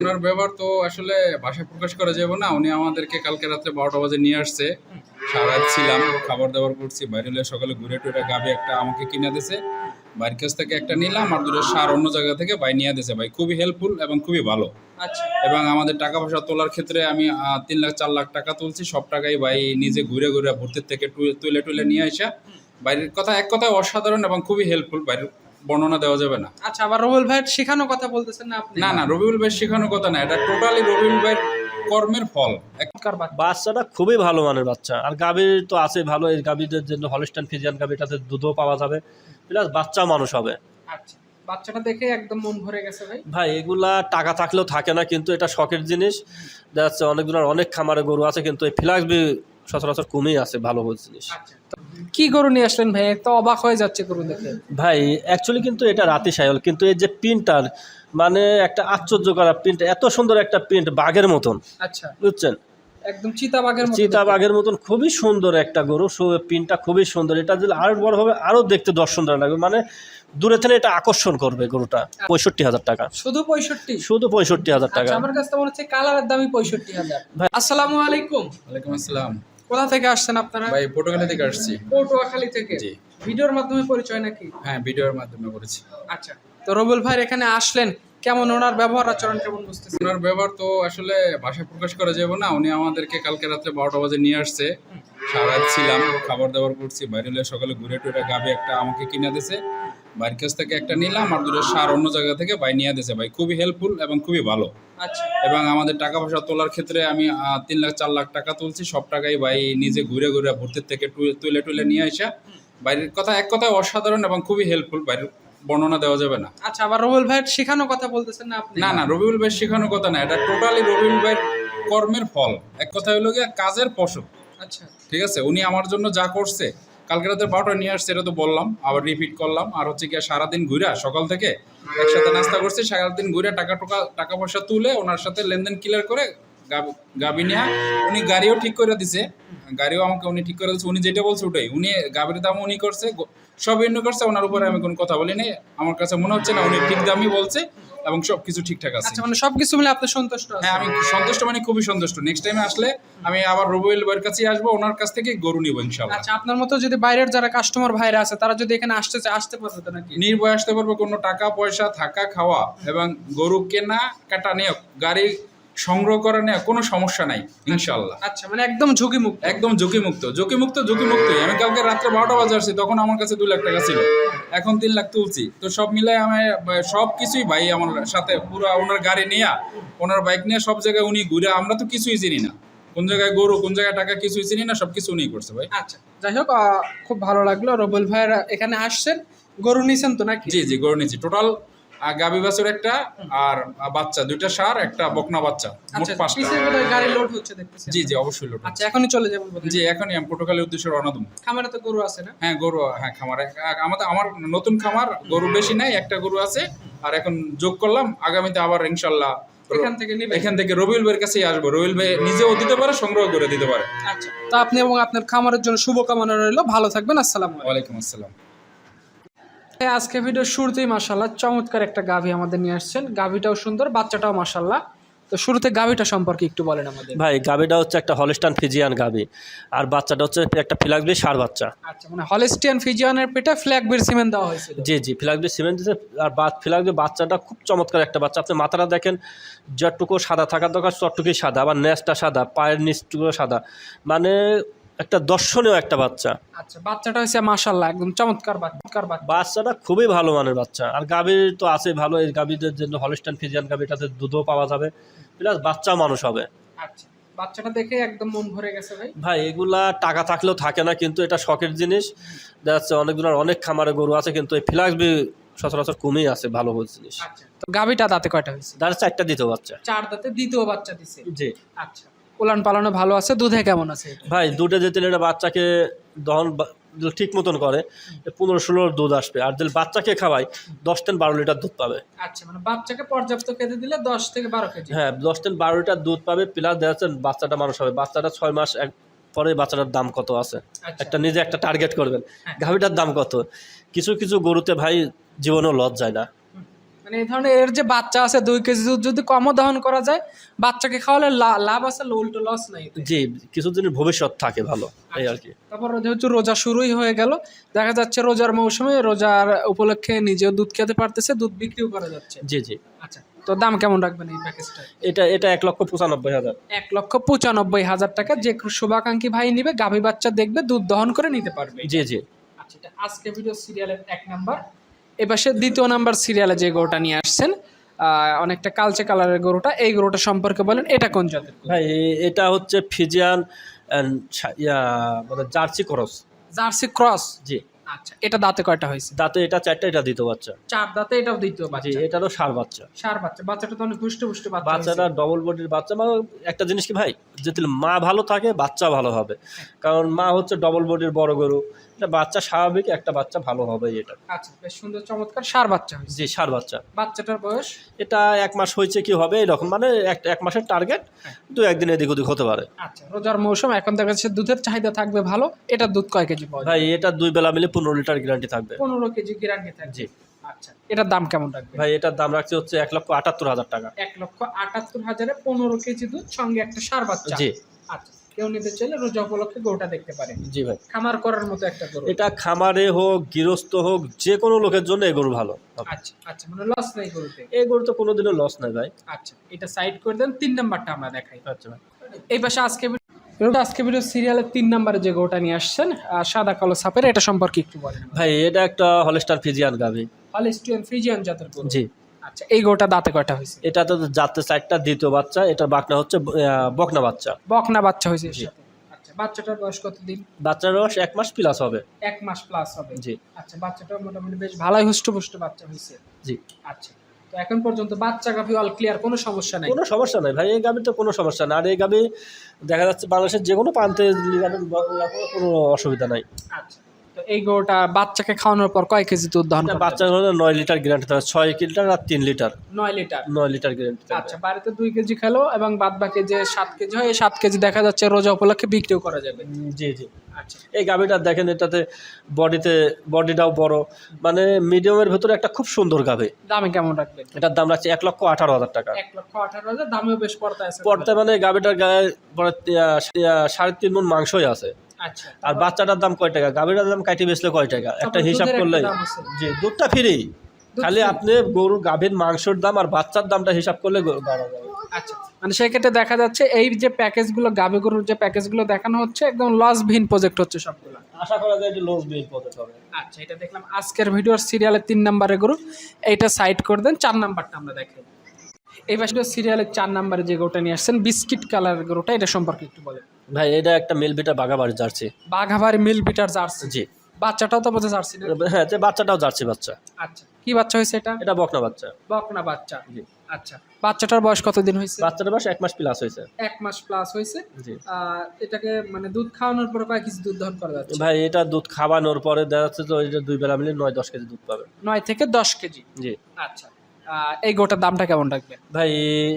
ওনার তো আসলে ভাষায় প্রকাশ করা যাবে না। উনি আমাদেরকে কালকে রাত্রে বারোটা বাজে নিয়ে আসছে। সারা ছিলাম খাবার দাবার করছি বাইরে হলে সকালে ঘুরে টুরে গাবে একটা আমাকে কিনে বাড়ির কাছ থেকে একটা নিলাম আর দুটো সার অন্য জায়গা থেকে নিয়ে ভাই। খুবই হেল্পফুল এবং খুবই ভালো। আচ্ছা। এবং আমাদের টাকা পয়সা তোলার ক্ষেত্রে আমি তিন লাখ চার লাখ টাকা তুলছি। সব টাকাই ভাই নিজে ঘুরে ঘুরে ভর্তির থেকে তুলে তুলে নিয়ে আসা। বাইরের কথা এক কথায় অসাধারণ এবং খুবই হেল্পফুল বাইরের বর্ণনা দেওয়া যাবে না। আচ্ছা আবার রুবেল ভাইয়ের শেখানো কথা বলতেছেন না আপনি? না না রবিউল ভাই শেখানোর কথা না এটা টোটালি রবিউল ভাইয়ের কর্মের ফল। বাচ্চাটা খুবই ভালো মানের বাচ্চা। আর গাভীর তো আছে ভালো এই গাভীদের জন্য হলস্টাইন ফিজিয়ান গাভীটাতে দুধও পাওয়া যাবে। প্লাস বাচ্চা মানুষ হবে। আচ্ছা বাচ্চাটা দেখে একদম মন ভরে গেছে ভাই। ভাই এগুলা টাকা থাকলেও থাকে না কিন্তু এটা শখের জিনিস। দেখা যাচ্ছে অনেকজনের অনেক খামারে গরু আছে কিন্তু এই ফ্লাক্সবি সচরাচর কমই আছে ভালো জিনিস। আচ্ছা। কি গরু নিয়ে আসলেন ভাই? তো অবাক হয়ে যাচ্ছে গরু দেখে। ভাই অ্যাকচুয়ালি কিন্তু এটা রাতি সায়ল কিন্তু এই যে প্রিন্টার মানে একটা আশ্চর্য করা প্রিন্ট এত সুন্দর একটা প্রিন্ট বাঘের মতন আচ্ছা। বুঝছেন? একদম চিতাবাঘের মতো চিতা বাঘের মতন খুবই সুন্দর একটা গরু প্রিন্টটা খুবই সুন্দর। এটা যদি আরও বড় হবে আরও দেখতে দশ সুন্দর লাগবে মানে দূরে থেকে এটা আকর্ষণ করবে গরুটা পঁয়ষট্টি হাজার টাকা। শুধু পঁয়ষট্টি? শুধু পঁয়ষট্টি হাজার টাকা। আচ্ছা আমার কাছে মনে হচ্ছে কালারের দামই পঁয়ষট্টি হাজার। ভাই- আসসালামু আলাইকুম। ওয়ালাইকুম আসসালাম। কোথা থেকে আসছেন আপনারা? ভাই পটুয়াখালী থেকে আসছি। পটুয়াখালী থেকে? জি। ভিডিওর মাধ্যমে পরিচয় নাকি? হ্যাঁ ভিডিওর মাধ্যমে করেছি। আচ্ছা তো রবুল ভাই এখানে আসলেন কেমন ওনার ব্যবহার আচরণ কেমন বুঝতেছেন? ওনার ব্যবহার তো আসলে ভাষায় প্রকাশ করা যাবে না উনি আমাদেরকে কালকে রাত্রে বারোটা বাজে নিয়ে আসছে। সারা ছিলাম খাবার দাবার করছি বাইরে সকালে ঘুরে টুরে গাবে একটা আমাকে কিনে দিছে। বাড়ির কাছ থেকে একটা নিলাম আর দুটো সার অন্য জায়গা থেকে ভাই নিয়ে দিছে ভাই। খুবই হেল্পফুল এবং খুবই ভালো। আচ্ছা। এবং আমাদের টাকা পয়সা তোলার ক্ষেত্রে আমি তিন লাখ চার লাখ টাকা তুলছি। সব টাকাই ভাই নিজে ঘুরে ঘুরে ভর্তির থেকে তুলে তুলে নিয়ে আসা বাইরের কথা এক কথায় অসাধারণ এবং খুবই হেল্পফুল বাইরের বর্ণনা দেওয়া যাবে না। আচ্ছা আবার রুবেল ভাইয়ের শেখানো কথা বলতেছেন না আপনি? না না রবিউল ভাই শেখানোর কথা না। এটা টোটালি রবিউল ভাইয়ের কর্মের ফল। এক কথা হলো গিয়ে কাজের ফসল। আচ্ছা। ঠিক আছে? উনি আমার জন্য যা করছে কালকে রাতের বারোটা নিয়ে আসছে, এটা তো বললাম, আবার রিপিট করলাম। আর হচ্ছে গিয়ে সারাদিন ঘুরে সকাল থেকে একসাথে নাস্তা করছি, সারাদিন ঘুরে টাকা টোকা টাকা পয়সা তুলে ওনার সাথে লেনদেন ক্লিয়ার করে গাব- গাবি নিয়ে উনি গাড়িও ঠিক করে দিছে। গাড়িও আমাকে উনি ঠিক করে দিচ্ছে উনি যেটা বলছে ওটাই। উনি গাবির দাম উনি করছে সব ইন্ডু করছে ওনার উপরে আমি কোনো কথা বলি নাই আমার কাছে মনে হচ্ছে না উনি ঠিক দামই বলছে এবং সব কিছু ঠিকঠাক আছে। আচ্ছা মানে সবকিছু মিলে আপনি সন্তুষ্ট আছেন? হ্যাঁ আমি সন্তুষ্ট মানে খুবই সন্তুষ্ট। নেক্সট টাইমে আসলে আমি আবার রবিউল ভাইয়ের কাছেই আসব ওনার কাছ থেকে গরু নিবো ইনশাল্লাহ আচ্ছা আপনার মতো যদি বাইরের যারা কাস্টমার ভাইরা আছে তারা যদি এখানে আসতে চায় আসতে পারবে তো নাকি? নির্ভয় আসতে পারবে কোনো টাকা পয়সা থাকা খাওয়া এবং গরু কেনা কাটা নিয়ে গাড়ি সংগ্রহ করা নিয়ে কোনো সমস্যা নাই ইনশাল্লাহ আচ্ছা মানে একদম ঝুঁকি মুক্ত একদম ঝুঁকিমুক্ত ঝুঁকিমুক্ত ঝুঁকিমুক্তই। আমি কালকে রাত্রে বারোটা বাজে আসছি তখন আমার কাছে দুই লাখ টাকা ছিল। এখন তিন লাখ তুলছি। তো সব মিলাই আমি সব কিছুই ভাই আমার সাথে পুরো ওনার গাড়ি নিয়ে ওনার বাইক নিয়ে সব জায়গায় উনি ঘুরে আমরা তো কিছুই চিনি না। কোন জায়গায় গরু কোন জায়গায় টাকা কিছুই চিনি না সব কিছু উনি করছে ভাই। আচ্ছা যাই হোক খুব ভালো লাগল। রবুল ভাইয়েরা এখানে আসছেন গরু নিছেন তো নাকি? জি জি গরু নিয়েছি টোটাল গাবি বাছুর একটা আর বাচ্চা দুইটা সার একটা বকনা বাচ্চা মোট আচ্ছা পাঁচটা। গাড়ি লোড হচ্ছে দেখতেছি জি জি অবশ্যই লোট আচ্ছা এখনই চলে যাবেন জি এখনই আমি উদ্দেশ্যে রওনা দেবো। খামারে তো গরু আছে না? হ্যাঁ গরু হ্যাঁ খামার। আমাদের আমার নতুন খামার গরু বেশি নাই একটা গরু আছে। আর এখন যোগ করলাম আগামীতে আবার ইনশাল্লাহ এখান থেকে এখান থেকে রবিউল ভাইয়ের কাছেই আসব। রবিউল ভাই নিজেও দিতে পারে সংগ্রহ করে দিতে পারে। আচ্ছা তো আপনি এবং আপনার খামারের জন্য শুভকামনা রইল। ভালো থাকবেন আসসালামু আলাইকুম। আসসালাম। আজকে ভিডিও শুরুতেই মাসাল্লাহ চমৎকার একটা গাভী আমাদের নিয়ে আসছেন। গাভীটাও সুন্দর বাচ্চাটাও মাসাল্লাহ তো শুরুতে গাভীটা সম্পর্কে একটু বলেন আমাদের। ভাই গাভীটা হচ্ছে একটা হলস্টাইন ফিজিয়ান গাভী। আর বাচ্চাটা হচ্ছে একটা ফ্লাক্সবি সার বাচ্চা। আচ্ছা মানে হলিস্টিয়ান ফিজিয়ানের পেটে ফ্ল্যাগ বির সিমেন্ট দেওয়া হয়েছিল জি জি ফ্লাক্সবি সিমেন্ট দিচ্ছে আর ফ্লাক্সবি বাচ্চাটা খুব চমৎকার একটা বাচ্চা। আপনি মাথাটা দেখেন যতটুকু সাদা থাকার দরকার ততটুকুই সাদা। আবার নেসটা সাদা পায়ের নিচটুকু সাদা। মানে একটা দর্শনীয় একটা বাচ্চা। আচ্ছা বাচ্চাটা হয়েছে মাসাল্লাহ একদম চমৎকার বাচ্চা বাচ্চাটা খুবই ভালো মানের বাচ্চা। আর গাভীর তো আছে ভালো এই গাভীদের জন্য হলস্টাইন ফিজিয়ান গাভীটাতে দুধও পাওয়া যাবে। প্লাস বাচ্চা মানুষ হবে। আচ্ছা বাচ্চাটা দেখে একদম মন ভরে গেছে ভাই। ভাই এগুলা টাকা থাকলেও থাকে না কিন্তু এটা শখের জিনিস। দেখা যাচ্ছে অনেকজনের অনেক খামারে গরু আছে কিন্তু এই ফ্লাক্সবি সচরাচর কমই আছে ভালো জিনিস। আচ্ছা তো গাভীটা দাঁতে কয়টা হয়েছে? তার চারটা দিতে বাচ্চা। চার দাঁতে দ্বিতীয় বাচ্চা দিছে। জি। আচ্ছা। উলান পালানো ভালো আছে? দুধে কেমন আছে? ভাই দুধে যেতে এটা বাচ্চাকে দহন ঠিক মতন করে পনেরো ষোলো দুধ আসবে। আর যদি বাচ্চাকে খাওয়াই দশ থেকে বারো লিটার দুধ পাবে। আচ্ছা মানে বাচ্চাকে পর্যাপ্ত খেতে দিলে দশ থেকে বারো কেজি? হ্যাঁ দশ থেকে বারো লিটার দুধ পাবে প্লাস দেখা যাচ্ছে বাচ্চাটা মানুষ হবে। বাচ্চাটা ছয় মাস এক পরে বাচ্চাটার দাম কত আছে? আচ্ছা। একটা নিজে একটা টার্গেট করবেন। হ্যাঁ। গাভীটার দাম কত? কিছু কিছু গরুতে ভাই জীবনেও লস যায় না। মানে এই ধরনের এর যে বাচ্চা আছে দুই কেজি দুধ যদি কমও দহন করা যায় বাচ্চাকে খাওয়ালে লাভ আছে উল্টো লস নাই। জি কিছুদিনের ভবিষ্যৎ থাকে ভালো এই আর কি। তারপর যেহেতু রোজা শুরুই হয়ে গেল দেখা যাচ্ছে রোজার মৌসুমে রোজার উপলক্ষে নিজেও দুধ খেতে পারতেছে দুধ বিক্রিও করা যাচ্ছে। জি জি। আচ্ছা তো দাম কেমন রাখবেন এই প্যাকেজটা এটা এটা এক লক্ষ পঁচানব্বই হাজার। এক লক্ষ পঁচানব্বই হাজার টাকা যে শুভাকাঙ্ক্ষী ভাই নিবে গাভী বাচ্চা দেখবে দুধ দহন করে নিতে পারবে। জি জি। আচ্ছা এটা আজকে ভিডিও সিরিয়ালের এক নাম্বার এপাশে দ্বিতীয় নাম্বার সিরিয়ালে যে গরুটা নিয়ে আসছেন অনেকটা কালচে কালারের গরুটা এই গরুটা সম্পর্কে বলেন এটা কোন জাতের ভাই এটা হচ্ছে ফিজিয়ান মানে জার্সি ক্রস। Jersey cross? জি। আচ্ছা এটা দাঁতে কয়টা হয়েছে? দাঁতে এটা চারটা এটা দিত বাচ্চা। চার দাঁতে এটাও জি বাচ্চা। এটারও সার বাচ্চা। সার বাচ্চা বাচ্চাটা তো অনেক হুষ্ট পুষ্ট বাচ্চা বাচ্চাটা ডবল বডির বাচ্চা মানে একটা জিনিস কি ভাই যদি মা ভালো থাকে বাচ্চা ভালো হবে। কারণ মা হচ্ছে ডবল বডির বড় গরু। এটা বাচ্চা স্বাভাবিক একটা বাচ্চা ভালো হবে এটা। আচ্ছা বেশ সুন্দর চমৎকার সার বাচ্চা জি সার বাচ্চা। বাচ্চাটার বয়স? এটা এক মাস হয়েছে কি হবে এরকম মানে এক এক মাসের টার্গেট দু একদিন এদিক ওদিক হতে পারে। আচ্ছা রোজার মৌসুম এখন দেখা যাচ্ছে দুধের চাহিদা থাকবে ভালো এটা দুধ কয় কেজি পাওয়া ভাই এটা দুই বেলা মিলে পনেরো লিটার গ্যারান্টি থাকবে। পনেরো কেজি গ্যারান্টি থাকবে। জি। আচ্ছা এটার দাম কেমন রাখবে? ভাই এটার দাম রাখছে হচ্ছে এক লক্ষ আটাত্তর হাজার টাকা। এক লক্ষ আটাত্তর হাজারে পনেরো কেজি দুধ সঙ্গে একটা সার বাচ্চা। জি। আচ্ছা কেউ নিতে চাইলে রোজা উপলক্ষে গরুটা দেখতে পারে। জি ভাই। খামার করার মতো একটা গরু। এটা খামারে হোক গৃহস্থ হোক যে কোনো লোকের জন্য এই গরু ভালো। আচ্ছা আচ্ছা মানে লস নেই গরুতে? এই গরু তো কোনোদিনও লস নাই ভাই। আচ্ছা এটা সাইড করে দেন তিন নাম্বারটা আমরা দেখাই। আচ্ছা ভাই। এই পাশে আজকে ভিডিও- আজকে ভিডিও সিরিয়ালের তিন নাম্বারে যে গরুটা নিয়ে আসছেন সাদা কালো সাপের এটা সম্পর্কে একটু বলেন। ভাই এটা একটা হলস্টার ফিজিয়ান গাভি হলিস্টিয়ান ফ্রিজিয়ান জাতের জি। আচ্ছা এই গরুটা দাঁতে কয়টা হয়েছে? এটা তো যাতে চারটা দ্বিতীয় বাচ্চা এটা বাকনা হচ্ছে বকনা বাচ্চা। বকনা বাচ্চা হয়েছে আচ্ছা বাচ্চাটার বয়স কতদিন? বাচ্চার বয়স এক মাস প্লাস হবে। এক মাস প্লাস হবে। জি। আচ্ছা বাচ্চাটা মোটামুটি বেশ ভালোই হুষ্টপুষ্ট বাচ্চা হয়েছে। জি। আচ্ছা তো এখন পর্যন্ত বাচ্চা গাভি অল ক্লিয়ার কোনো সমস্যা নেই? কোনো সমস্যা নাই ভাই এই গাভি তো কোনো সমস্যা না আর এই গাভি দেখা যাচ্ছে বাংলাদেশের যে কোনো প্রান্তে কোনো অসুবিধা নাই। আচ্ছা এই গরুটা বাচ্চাকে খাওয়ানোর পর কয় কেজি দুধ দহন বাচ্চা হলে নয় লিটার গ্যারান্টি থাকবে ছয় লিটার আর তিন লিটার। নয় লিটার। নয় লিটার গ্যারান্টি আচ্ছা বাড়িতে দুই কেজি খেলো এবং বাদ বাকি যে সাত কেজি হয় এই সাত কেজি দেখা যাচ্ছে রোজা উপলক্ষে বিক্রিও করা যাবে। জি জি। আচ্ছা। এই গাভিটা দেখেন এটাতে বডিতে বডিটাও বড়। মানে মিডিয়ামের ভেতরে একটা খুব সুন্দর গাভি। দামে কেমন রাখবেন? এটার দাম রাখছে এক লক্ষ আঠারো হাজার টাকা। এক লক্ষ আঠারো হাজার দামেও বেশ পড়তা আছে। পড়তে মানে গাভিটার গায়ে সাড়ে তিন মন মাংসই আছে। আর বাচ্চাটার দাম কয় টাকা? গাভিটার দাম কাটি বেচলে কয় টাকা? একটা হিসাব করলে। জি দুধটা ফ্রি। খালি আপনি গরুর গাভীর মাংসের দাম আর বাচ্চার দামটা হিসাব করলে বাড়া যাবে আচ্ছা। মানে সেক্ষেত্রে দেখা যাচ্ছে এই যে প্যাকেজগুলো গাভি গরুর যে প্যাকেজগুলো দেখানো হচ্ছে একদম লস ভিন প্রজেক্ট হচ্ছে সবগুলো। আশা করা যায় যে লোস বিল পথে হবে। আচ্ছা এটা দেখলাম। আজকের ভিডিওর সিরিয়ালের তিন নাম্বারের গরু। এইটা সাইড করে দেন চার নাম্বারটা আমরা দেখাই। এই পাশে সিরিয়ালের চার নাম্বারে যে গরুটা নিয়ে আসছেন বিস্কিট কালারের গরুটা এটা সম্পর্কে একটু বলেন। ভাই এটা একটা মিল বিটা বাগাবাড়ি জার্সি বাঘাবাড়ি মিল বিটার জার্সি জি। বাচ্চাটাও তো বোঝা জার্সি না? হ্যাঁ যে বাচ্চাটাও জার্সি বাচ্চা। আচ্ছা কি বাচ্চা হয়েছে এটা? এটা বকনা বাচ্চা। বকনা বাচ্চা। জি। আচ্ছা বাচ্চাটার বয়স কতদিন হয়েছে? বাচ্চাটার বয়স এক মাস প্লাস হয়েছে। এক মাস প্লাস হয়েছে। জি। এটাকে মানে দুধ খাওয়ানোর পরে কয়েক কেজি দুধ দহন করা যাচ্ছে? ভাই এটা দুধ খাওয়ানোর পরে দেখা যাচ্ছে তো এটা দুই বেলা মিলে নয় দশ কেজি দুধ পাবে। নয় থেকে দশ কেজি? জি। আচ্ছা এই গোটার দামটা কেমন রাখবে ভাই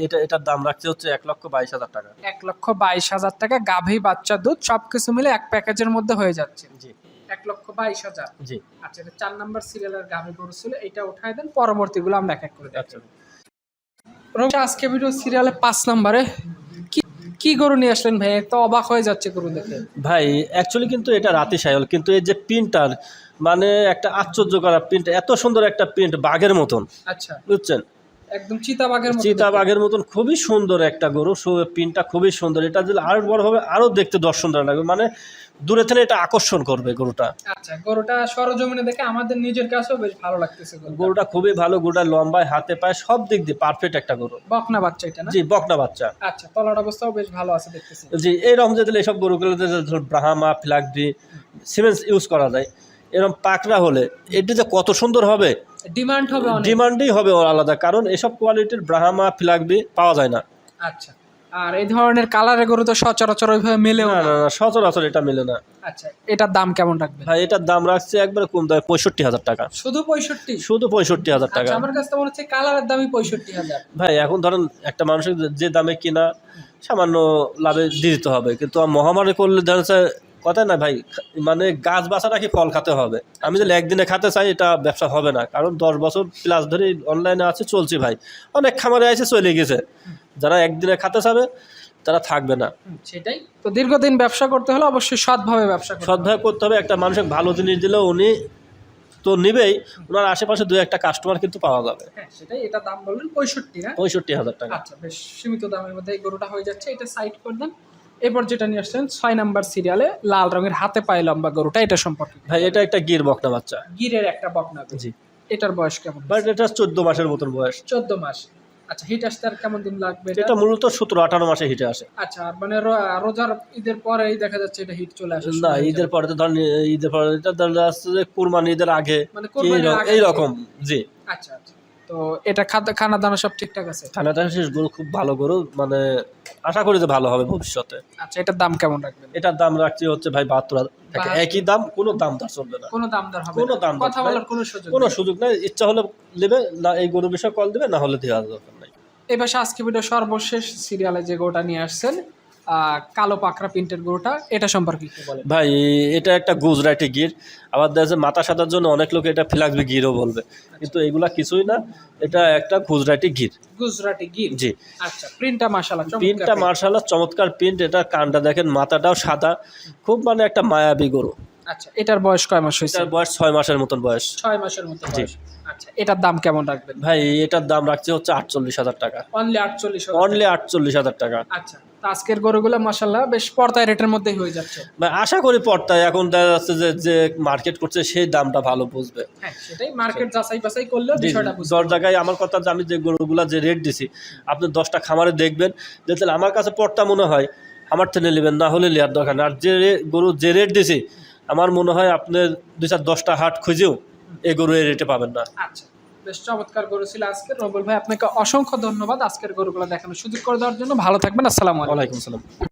এটা এটার দাম রাখছে হচ্ছে এক লক্ষ বাইশ হাজার টাকা। এক লক্ষ বাইশ হাজার টাকা গাভী বাচ্চা দুধ সব কিছু মিলে এক প্যাকেজের মধ্যে হয়ে যাচ্ছে। জি। এক লক্ষ বাইশ হাজার। জি। আচ্ছা এটা চার নাম্বার সিরিয়ালের গাভী গরু ছিল এটা উঠায় দেন পরবর্তীগুলো আমরা এক এক করে আচ্ছা। দেখাবো আজকে ভিডিও সিরিয়ালে পাঁচ নাম্বারে। কি গরু নিয়ে আসলেন ভাই? তো অবাক হয়ে যাচ্ছে গরু দেখে। ভাই অ্যাকচুয়ালি কিন্তু এটা রাতি সায়ল কিন্তু এই যে প্রিন্টার মানে একটা আশ্চর্য করা প্রিন্ট এত সুন্দর একটা প্রিন্ট বাঘের মতন। আচ্ছা। বুঝছেন? একদম চিতাবাগের মতো চিতা দেখতে। বাঘের মতন খুবই সুন্দর একটা গরু। প্রিন্টটা খুবই সুন্দর। এটা যদি আরও বড় হবে আরও দেখতে সুন্দর লাগবে। মানে দূরে থেকে এটা আকর্ষণ করবে গরুটা। আচ্ছা গরুটা সরজমিনে দেখে আমাদের নিজের কাছেও বেশ ভালো লাগতেছে গরুটা। গরুটা খুবই ভালো গরুটা লম্বায় হাতে পায়ে সব দিক দিয়ে পারফেক্ট একটা গরু। বকনা বাচ্চা এটা না? জি বকনা বাচ্চা। আচ্ছা তলার অবস্থাও বেশ ভালো আছে দেখতেছি। জি এইসব গরুগুলোতে যে ধর ব্রাহ্মা ফ্ল্যাগডি সিমেন্স ইউজ করা যায়। এরকম পাকড়া হলে এটি যে কত সুন্দর হবে ডিমান্ড হবে অনেক। ডিমান্ডই হবে ওর আলাদা কারণ এসব কোয়ালিটির ব্রাহ্মা ফ্ল্যাগবি পাওয়া যায় না। আচ্ছা। আর এই ধরনের কালারের গরু তো সচরাচর ওইভাবে মেলে না না। না সচরাচর এটা মেলে না। আচ্ছা এটার দাম কেমন রাখবে ভাই এটার দাম রাখছে একবারে কম দামে পঁয়ষট্টি হাজার টাকা। শুধু পঁয়ষট্টি? শুধু পঁয়ষট্টি হাজার টাকা। আচ্ছা আমার কাছে তো মনে হচ্ছে কালারের দামই পঁয়ষট্টি হাজার। ভাই এখন ধরেন একটা মানুষের যে দামে কিনা সামান্য লাভে দিয়ে দিতে হবে। কিন্তু মহামারী করলে যাচ্ছে কথা না ভাই মানে গাছ বাছা নাকি ফল খাতে হবে। আমি যদি একদিনে খেতে চাই এটা ব্যবসা হবে না। কারণ দশ বছর প্লাস ধরে অনলাইনে আছে চলছে ভাই। অনেক খামারে আছে চলে গেছে। যারা একদিনে খাতে চাবে তারা থাকবে না। সেটাই। তো দীর্ঘদিন ব্যবসা করতে হলে অবশ্যই সৎভাবে ব্যবসা করতে হবে। সদ্ভাবে করতে হবে একটা মানুষের ভালো জিনিস দিলেও উনি তো নিবেই। ওনার আশেপাশে দু একটা কাস্টমার কিন্তু পাওয়া যাবে। হ্যাঁ সেটাই। এটা দাম বললেন পঁয়ষট্টি না পঁয়ষট্টি হাজার টাকা। আচ্ছা বেশ সীমিত দামের মধ্যে এই গরুটা হয়ে যাচ্ছে। এটা সাইড করে দেন। এরপর যেটা নিয়ে আসছেন ছয় নাম্বার সিরিয়ালে লাল রঙের হাতে পায়ে লম্বা গরুটা এটা সম্পর্কে। ভাই এটা একটা গির বকনা বাচ্চা। গিরের একটা বকনা। জি। এটার বয়স কেমন বাট এটা চোদ্দ মাসের মতন বয়স। চোদ্দ মাস। আচ্ছা হিট আসতে আর কেমন দিন লাগবে এটা? মূলত সতেরো আঠারো মাসে হিটে আসে। আচ্ছা মানে রোজার ঈদের পরেই দেখা যাচ্ছে এটা হিট চলে আসে। না ঈদের পরে তো ধরেন ঈদের পরে এটা ধরেন আসছে যে কুরবানি ঈদের আগে মানে আগে এইরকম জি। আচ্ছা আচ্ছা। তো এটা খানা দানা সব ঠিকঠাক আছে? খানাটা শেষ গরু খুব ভালো গরু মানে আশা করি যে ভালো হবে ভবিষ্যতে। আচ্ছা এটার দাম কেমন রাখবেন? এটার দাম রাখছি হচ্ছে ভাই বাহাত্তর হাজার। একই দাম কোনো দাম তার চলবে না। কোনো দামদার হবে কোনো। দামদার কথা বলার কোনো সুযোগ কোনো। সুযোগ নাই। ইচ্ছা হলে নেবে না এই গরু বিষয়ে কল দেবে না হলে দেওয়ার দরকার নাই। পাশে আজকে ভিডিও সর্বশেষ সিরিয়ালে যে গোটা নিয়ে আসছেন কালো পাকড়া প্রিন্টের গরুটা এটা সম্পর্কে কি বলেন? ভাই এটা একটা গুজরাটি গির। আবার দেখা মাথা সাদার জন্য অনেক লোক এটা ফিলাকবি গিরও বলবে। কিন্তু এগুলা কিছুই না এটা একটা গুজরাটি গির। গুজরাটি গির? জি। আচ্ছা প্রিন্টটা মাশাআল্লাহ প্রিন্টটা মার্শাল্লাহ চমৎকার প্রিন্ট। এটা কানটা দেখেন মাথাটাও সাদা। খুব মানে একটা মায়াবী গরু। আচ্ছা এটার বয়স কয় মাস হয়েছে? এটার বয়স ছয় মাসের মতন বয়স। ছয় মাসের মতো জি। আচ্ছা এটার দাম কেমন রাখবেন? ভাই এটার দাম রাখছে হচ্ছে আটচল্লিশ হাজার টাকা। অনলি আটচল্লিশ অনলি আটচল্লিশ হাজার টাকা। আচ্ছা। তো আজকের গরুগুলো মাশাআল্লাহ বেশ পর্দায় রেটের মধ্যেই হয়ে যাচ্ছে। আশা করি পড়তায় এখন দেখা যাচ্ছে যে যে মার্কেট করছে সেই দামটা ভালো বুঝবে। হ্যাঁ সেটাই মার্কেট যাচাই বাছাই করলেও জি, বিষয়টা দশ জায়গায় আমার কথা যে আমি যে গরুগুলা যে রেট দিছি আপনি দশটা খামারে দেখবেন যে তাহলে আমার কাছে পড়তা মনে হয় আমার টেনে নেবেন না হলে লেয়ার দরকার আর যে গরু যে রেট দিছি আমার মনে হয় আপনি দুই চার দশটা হাট খুঁজেও এই গরু এই রেটে পাবেন না। আচ্ছা। বেশ চমৎকার গরু ছিল আজকে রবুল ভাই, আপনাকে অসংখ্য ধন্যবাদ আজকের গরুগুলো দেখানোর সুযোগ করে দেওয়ার জন্য। ভালো থাকবেন, আসসালামু আলাইকুম। ওয়ালাইকুম আসসালাম।